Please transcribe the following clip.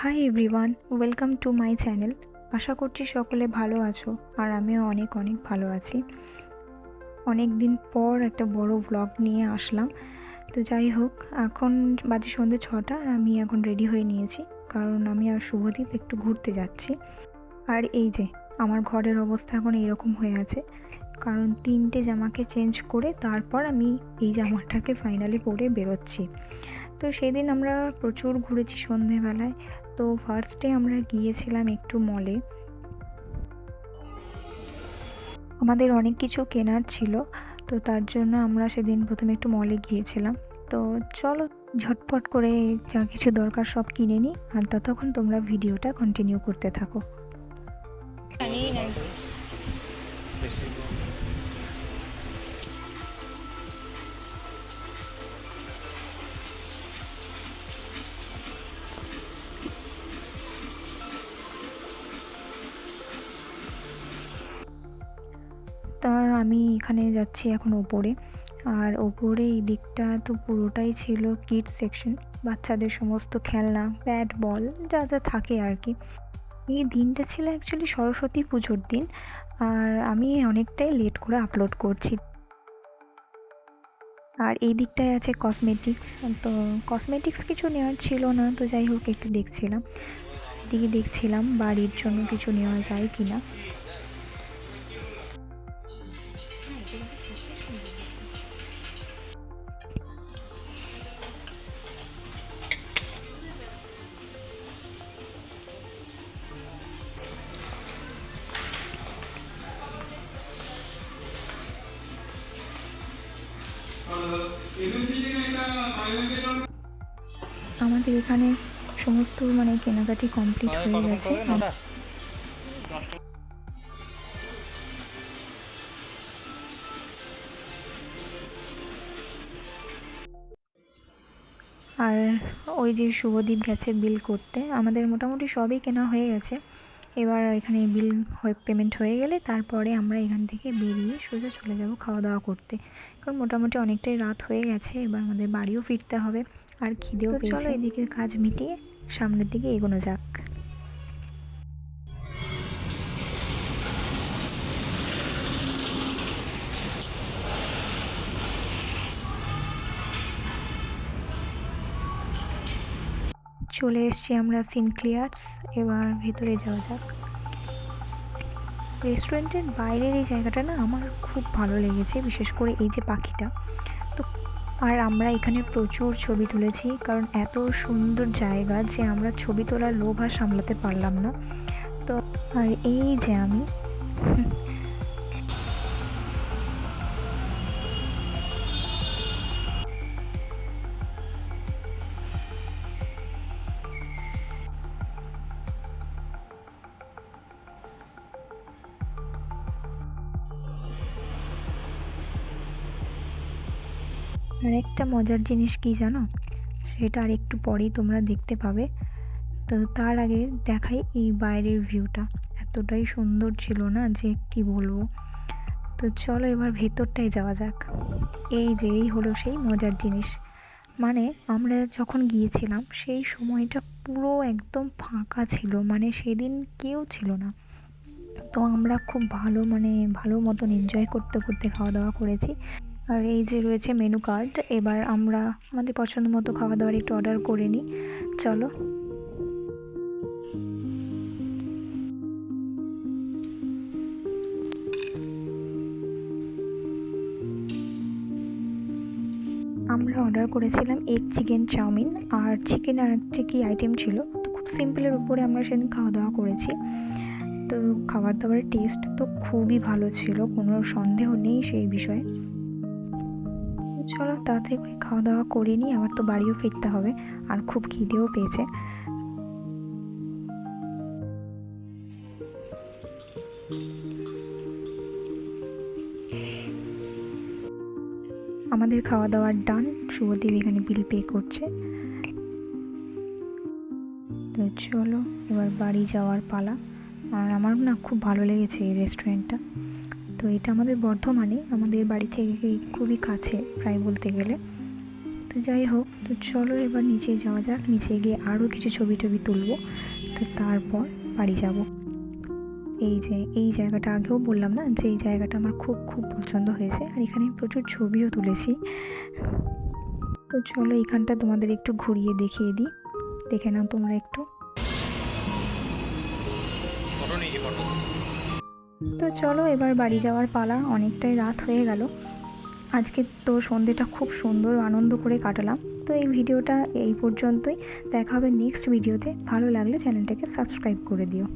Hi everyone welcome to my channel আশা করছি সকলে ভালো আছো আর আমিও অনেক অনেক ভালো আছি। অনেক দিন পর একটা বড় ব্লগ নিয়ে আসলাম। তো যাই হোক, এখন বাজে সন্ধ্যে ছটা, আমি এখন রেডি হয়ে নিয়েছি। কারণ আমি আর শুভদীপ একটু ঘুরতে যাচ্ছি। আর এই যে, আমার ঘরের অবস্থা এখন এরকম হয়ে আছে। কারণ তিনটে জামাকে চেঞ্জ করে তারপর আমি এই জামাটাকে ফাইনালি পরে বেরোচ্ছি। তো সেদিন আমরা প্রচুর ঘুরেছি সন্ধেবেলায়। তো ফার্স্টে আমরা গিয়েছিলাম একটু মলে আমাদের অনেক কিছু কেনার ছিল, তো তার জন্য আমরা সেদিন প্রথমে একটু মলে গিয়েছিলাম। তো চলো, ঝটপট করে যা কিছু দরকার সব কিনে নিই, আর ততক্ষণ তোমরা ভিডিওটা কন্টিনিউ করতে থাকো। আমি এখানে যাচ্ছি এখন ওপরে। আর ওপরে এই দিকটা তো পুরোটাই ছিল কিড সেকশন বাচ্চাদের সমস্ত খেলনা ব্যাট বল যা যা থাকে আর কি। এই দিনটা ছিল অ্যাকচুয়ালি সরস্বতী পুজোর দিন, আর আমি অনেকটাই লেট করে আপলোড করছি। আর এই দিকটায় আছে কসমেটিক্স তো কসমেটিক্স কিছু নেওয়ার ছিল না, তো যাই হোক একটু দেখছিলাম। এদিকে দেখছিলাম বাড়ির জন্য কিছু নেওয়া যায় কি না আমাদের এখানে সমস্ত মানে কেনাকাটি কমপ্লিট হয়ে গেছে। আর ওই যে শুভদীপ গেছে বিল করতে আমাদের মোটামুটি সবই কেনা হয়ে গেছে। এবার এখানে বিল হয়ে পেমেন্ট হয়ে গেলে তারপরে আমরা এখান থেকে বেরিয়ে সোজা চলে যাব খাওয়া দাওয়া করতে। কারণ মোটামুটি অনেকটাই রাত হয়ে গেছে এবার আমাদের বাড়িও ফিরতে হবে। আর খিদেও চলো এদিকের কাজ মিটিয়ে সামনের দিকে এগোনো যাক। চলে এসছি আমরা সিনক্লিয়ার্স। এবার ভেতরে যাওয়া যাক। রেস্টুরেন্টের বাইরের এই জায়গাটা না আমার খুব ভালো লেগেছে, বিশেষ করে এই যে পাখিটা। তো আর আমরা এখানে প্রচুর ছবি তুলেছি, কারণ এত সুন্দর জায়গা যে আমরা ছবি তোলার লোভ আর সামলাতে পারলাম না। তো আর এই যে আমি আর একটা মজার জিনিস কি জানো? সেটা আর একটু পরেই তোমরা দেখতে পাবে। তো তার আগে দেখাই এই বাইরের ভিউটা। এতটাই সুন্দর ছিল না যে কি বলব? তো চলো এবার ভেতরটায় যাওয়া যাক। এই যে, এই হলো সেই মজার জিনিস। মানে আমরা যখন গিয়েছিলাম, সেই সময়টা পুরো একদম ফাঁকা ছিল। মানে সেদিন কেউ ছিল না। তো আমরা খুব ভালো মানে ভালো মতন এনজয় করতে করতে খাওয়া দাওয়া করেছি। আর এই যে রয়েছে মেনু কার্ড এবার আমরা আমাদের পছন্দ মতো খাওয়া দাওয়ার একটু অর্ডার করে নিই। চলো। আমরা অর্ডার করেছিলাম এগ চিকেন চাউমিন আর চিকেন আর একটা কি আইটেম ছিল? তো খুব সিম্পলের উপরে আমরা সেদিন খাওয়া দাওয়া করেছি। তো খাবার দাবারের টেস্ট তো খুবই ভালো ছিল, কোনো সন্দেহ নেই সেই বিষয়ে। চলো তাড়াতাড়ি করে খাওয়া দাওয়া করে নিই আবার তো বাড়িও ফিরতে হবে, আর খুব খিদেও পেয়েছে। আমাদের খাওয়া দাওয়ার ডান শুভদীপ এখানে বিল পে করছে। তো চলো, এবার বাড়ি যাওয়ার পালা। আর আমার না খুব ভালো লেগেছে এই রেস্টুরেন্টটা তো এটা আমাদের বর্ধমানে, আমাদের বাড়ি থেকে খুবই কাছে, প্রায় বলতে গেলে। তো যাই হোক, তো চলো এবার নিচে যাওয়া যাক, নিচে গিয়ে আরও কিছু ছবি টবি তুলবো। তো তারপর বাড়ি যাব। এই যে, এই জায়গাটা আগেও বললাম না, যে এই জায়গাটা আমার খুব খুব পছন্দ হয়েছে, আর এখানে প্রচুর ছবিও তুলেছি। তো চলো এখানটা তোমাদের একটু ঘুরিয়ে দেখিয়ে দিই। দেখে নাও তোমরা একটু। Photo photo. তো চলো এবার বাড়ি যাওয়ার পালা, অনেকটাই রাত হয়ে গেল। আজকে তো সন্ধ্যেটা খুব সুন্দর, আনন্দ করে কাটালাম। তো এই ভিডিওটা এই পর্যন্তই, দেখা হবে নেক্সট ভিডিওতে ভালো লাগলে চ্যানেলটাকে সাবস্ক্রাইব করে দিও।